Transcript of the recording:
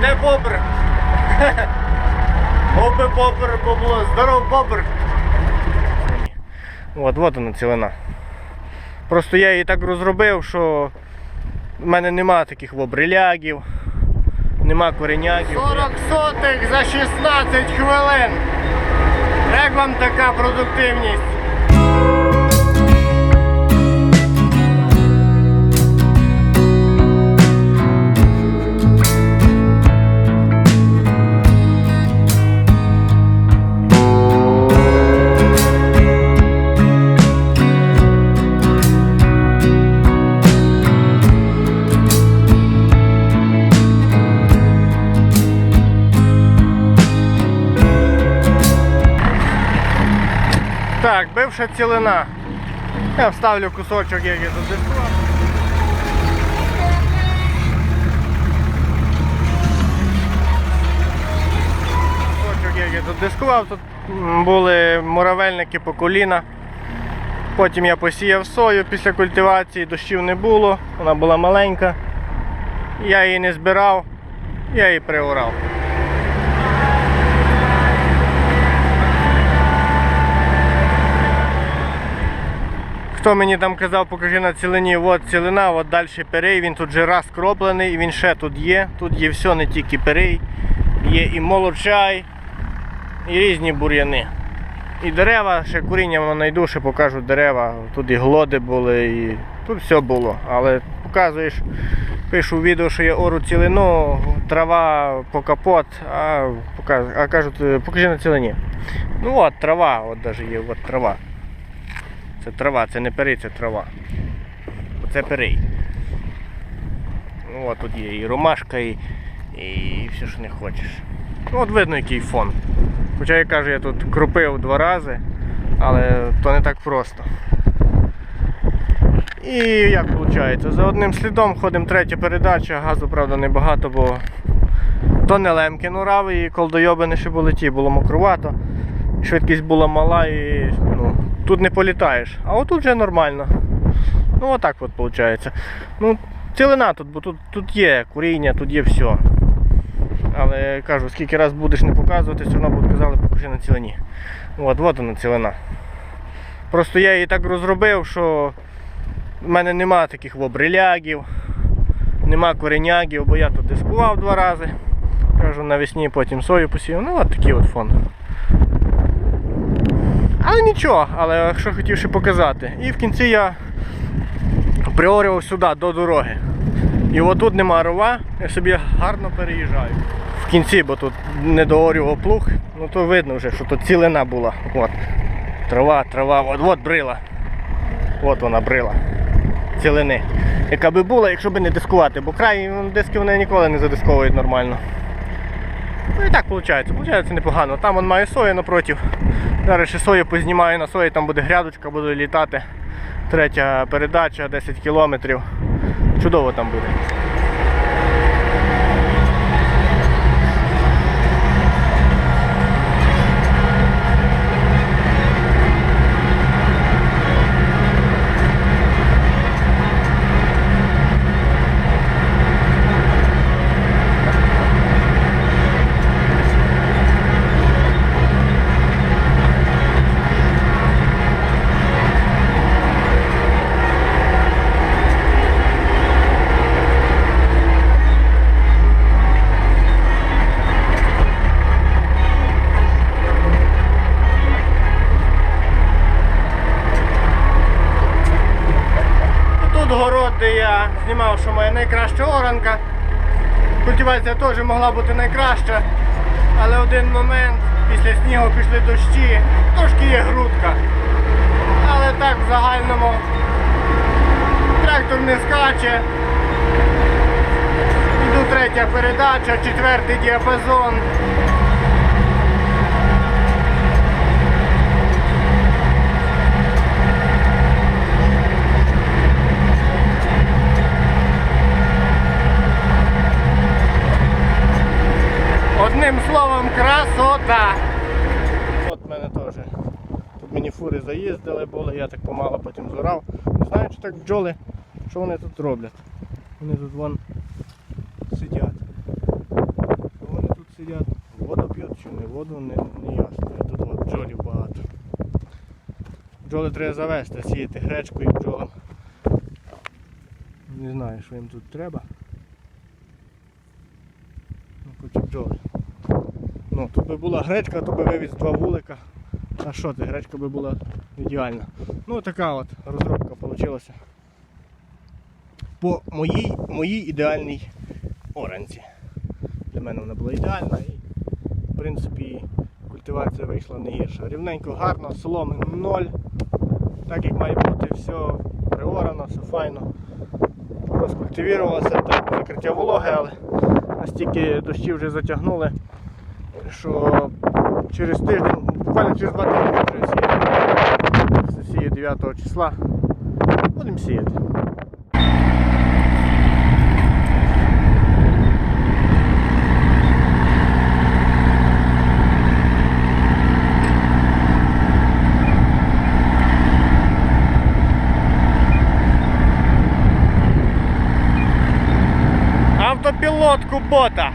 де бобр? Оби бобр, бабло, здоров бобр. От, от вона цілина. Просто я її так розробив, що в мене нема таких вобрилягів, нема кореняків. 40 сотих за 16 хвилин. Як вам така продуктивність? Так, бивша цілина. Я вставлю кусочок, як я дискував. Кусочок, як я дискував, тут були муравельники по коліна. Потім я посіяв сою після культивації, дощів не було, вона була маленька. Я її не збирав, я її приорав. Хто мені там казав, покажи на цілині, от цілина, от далі перей, він тут вже раз кроплений, і він ще тут є. Тут є все, не тільки перей, є і молочай, і різні бур'яни. І дерева, ще куріння знайду, ще покажу дерева. Тут і глоди були, і тут все було. Але показуєш, пишу відео, що я ору цілину, трава по капот, а, покажу, а кажуть, «Е, покажи на цілині. Ну от трава, от навіть є, от трава. Це трава, це не перий, це трава. Це перий. Ну тут є і ромашка, і, і все, що не хочеш. Ну от видно який фон. Хоча я кажу, я тут кропив два рази, але то не так просто. І як виходить? За одним слідом ходимо третя передача, газу, правда, небагато, бо то не Лемкін урав і колдойобини ще були ті, було мокрувато. Швидкість була мала і ну, тут не політаєш. А отут вже нормально. Ну отак от виходить. Ну, цілина тут, бо тут, тут є куріння, тут є все. Але кажу, скільки раз будеш не показувати, все одно будуть казали, покажи на цілині. От, от вона цілина. Просто я її так розробив, що в мене нема таких вобрилягів, нема коренягів, бо я тут дискував два рази. Кажу, навесні потім сою посів. Ну от такий от фон. Але нічого, але що хотів ще показати. І в кінці я приорював сюди до дороги. І отут нема рова, я собі гарно переїжджаю. В кінці, бо тут не доорював плуг, ну то видно вже, що тут цілина була. От. Трава, трава, от, от брила. От вона брила. Цілини. Яка би була, якщо б не дискувати, бо край диски вони ніколи не задисковують нормально. Ну і так виходить, виходить непогано. Там он має сою напротив. Зараз ще сою познімаю на сої, там буде грядочка, буде літати. Третя передача, 10 кілометрів. Чудово там буде. Знімав, що моя найкраща оранка. Культивація теж могла бути найкраща. Але один момент, після снігу пішли дощі, трошки є грудка. Але так в загальному трактор не скаче. Іду третя передача, четвертий діапазон. Одним словом, красота. От мене теж. Тут мені фури заїздили, були, я так помало потім зорав. Не знаю, чи так бджоли, що вони тут роблять. Вони тут вон сидять. Що вони тут сидять? Воду п'ють чи не воду не, не ясно. І тут от бджолів багато. Бджоли треба завести, сіяти гречкою бджолам. Не знаю, що їм тут треба. Ну, хоч бджоли. Ну, тут би була гречка, то би вивіз два вулика. А що ти, гречка би була ідеальна. Ну така от розробка вийшла. По моїй, моїй ідеальній оранці. Для мене вона була ідеальна і в принципі культивація вийшла не гірша. Рівненько, гарно, соломи ноль. Так як має бути, все приорано, все файно. Розкультивірувалося, так, закриття вологи, але настільки дощі вже затягнули, що через тиждень, буквально через два тижні вже треба сіяти. Засію 9 числа. Будемо сіяти. Автопілот Кубота.